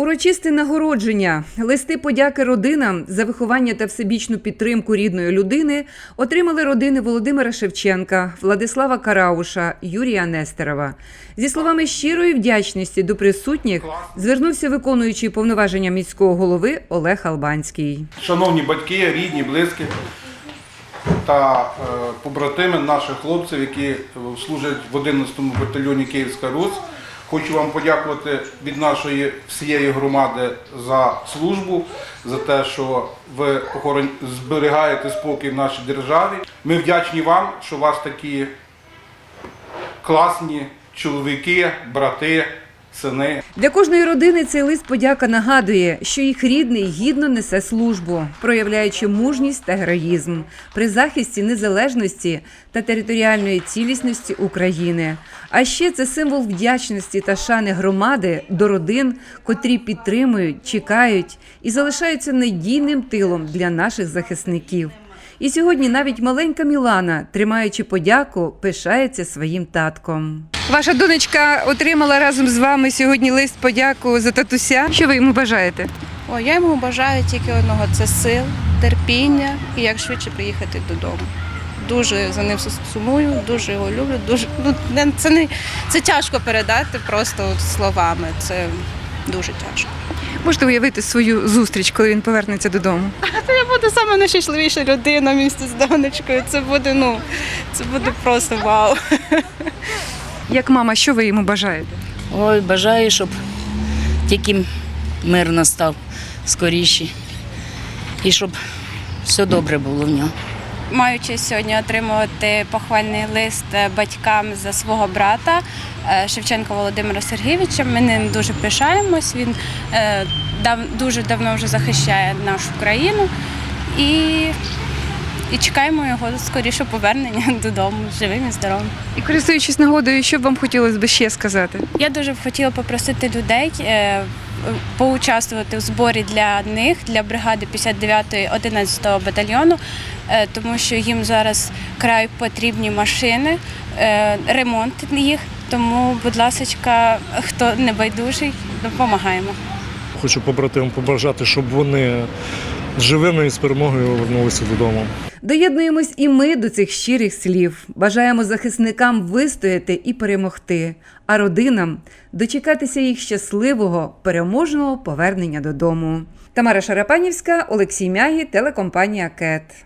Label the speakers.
Speaker 1: Урочисте нагородження, листи подяки родинам за виховання та всебічну підтримку рідної людини отримали родини Володимира Шевченка, Владислава Карауша, Юрія Нестерова. Зі словами щирої вдячності до присутніх звернувся виконуючий повноваження міського голови Олег Албанський.
Speaker 2: Шановні батьки, рідні, близькі та е, побратими наших хлопців, які служать в 11-му батальйоні Київська Русь. Хочу вам подякувати від нашої всієї громади за службу, за те, що ви зберігаєте спокій в нашій державі. Ми вдячні вам, що у вас такі класні чоловіки, брати, сини.
Speaker 1: Для кожної родини цей лист подяка нагадує, що їх рідний гідно несе службу, проявляючи мужність та героїзм при захисті незалежності та територіальної цілісності України. А ще це символ вдячності та шани громади до родин, котрі підтримують, чекають і залишаються надійним тилом для наших захисників. І сьогодні навіть маленька Мілана, тримаючи подяку, пишається своїм татком. Ваша донечка отримала разом з вами сьогодні лист подяку за татуся. Що ви йому бажаєте?
Speaker 3: О, я йому бажаю тільки одного це сил, терпіння і як швидше приїхати додому. Дуже за ним сумую, дуже його люблю. Дуже ну не- це не це тяжко передати просто словами. Це дуже тяжко.
Speaker 1: Можете уявити свою зустріч, коли він повернеться додому?
Speaker 3: Я буду саме найщасливіша людина місті з донечкою. Це буде ну це буде просто вау.
Speaker 1: Як мама, що ви йому бажаєте?
Speaker 4: Ой, бажаю, щоб тільки мир настав скоріше. І щоб все добре було в нього.
Speaker 3: Маю честь сьогодні отримувати похвальний лист е, батькам за свого брата е, Шевченка Володимира Сергійовича. Ми ним дуже пишаємось. Він е, дуже давно вже захищає нашу країну і, і чекаємо його скоріше повернення додому живим і здоровим.
Speaker 1: І користуючись нагодою, що б вам хотілося б ще сказати?
Speaker 3: Я дуже б хотіла попросити людей поучаствувати в зборі для них, для бригади 59-ї 11-го батальйону, е, тому що їм зараз край потрібні машини, е, ремонт їх. Тому, будь ласка, хто небайдужий, допомагаємо.
Speaker 5: Хочу побратимам побажати, щоб вони живими і з перемогою повернулися додому.
Speaker 1: Доєднуємось і ми до цих щирих слів. Бажаємо захисникам вистояти і перемогти, а родинам дочекатися їх щасливого переможного повернення додому. Тамара Шарапанівська, Олексій Мягі, телекомпанія КЕТ.